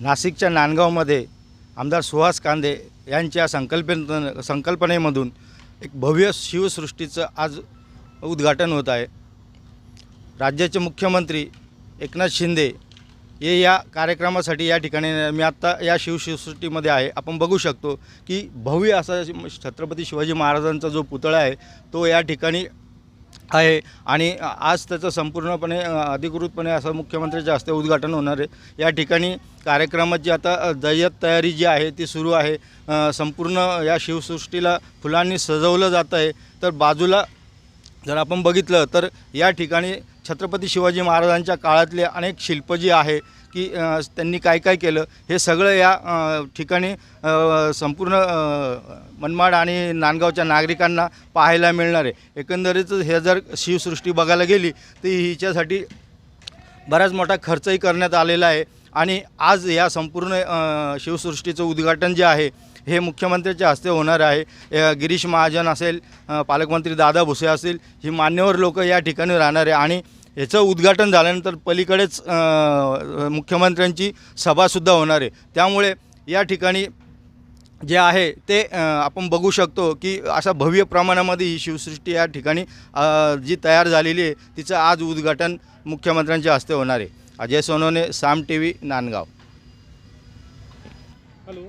नाशिकच्या नांदगावमध्ये आमदार सुहास कांदे यांच्या संकल्पने संकल्पनेमधून एक भव्य शिवसृष्टीचं आज उद्घाटन होत आहे. राज्याचे मुख्यमंत्री एकनाथ शिंदे हे या कार्यक्रमासाठी या ठिकाणी मी आत्ता या शिवशिवसृष्टीमध्ये आहे. आपण बघू शकतो की भव्य असा छत्रपती शिवाजी महाराजांचा जो पुतळा आहे तो या ठिकाणी आहे. आणि आज त्याचं संपूर्णपणे अधिकृतपणे असं मुख्यमंत्र्याच्या हस्ते उद्घाटन होणार आहे. या ठिकाणी कार्यक्रमाची आता जय्यत तयारी जी आहे ती सुरू आहे. संपूर्ण या शिवसृष्टीला फुलांनी सजवलं जातं आहे. तर बाजूला जर आपण बघितलं तर या ठिकाणी छत्रपती शिवाजी महाराजांच्या काळातले अनेक शिल्प जी आहे की त्यांनी काय काय केलं हे सगळं या ठिकाणी संपूर्ण मनमाड आणि नांदगावच्या नागरिकांना पाहायला मिळणार आहे. एकंदरीत हे जर शिवसृष्टी बघायला गेली तर हिच्यासाठी बराच मोठा खर्चही करण्यात आलेला आहे. आणि आज या संपूर्ण शिवसृष्टीचं उद्घाटन जे आहे हे मुख्यमंत्र्याच्या हस्ते होणार आहे. गिरीश महाजन असेल पालकमंत्री दादा भुसे असतील ही मान्यवर लोक या ठिकाणी राहणार आहे. आणि याचं उद्घाटन झाल्यानंतर पलीकडेच मुख्यमंत्र्यांची सभासुद्धा होणार आहे. त्यामुळे या ठिकाणी जे आहे ते आपण बघू शकतो की अशा भव्य प्रमाणामध्ये ही शिवसृष्टी या ठिकाणी जी तयार झालेली आहे तिचं आज उद्घाटन मुख्यमंत्र्यांच्या हस्ते होणार आहे. Ajay Sonawane Saam T V Nandgaon. Hello.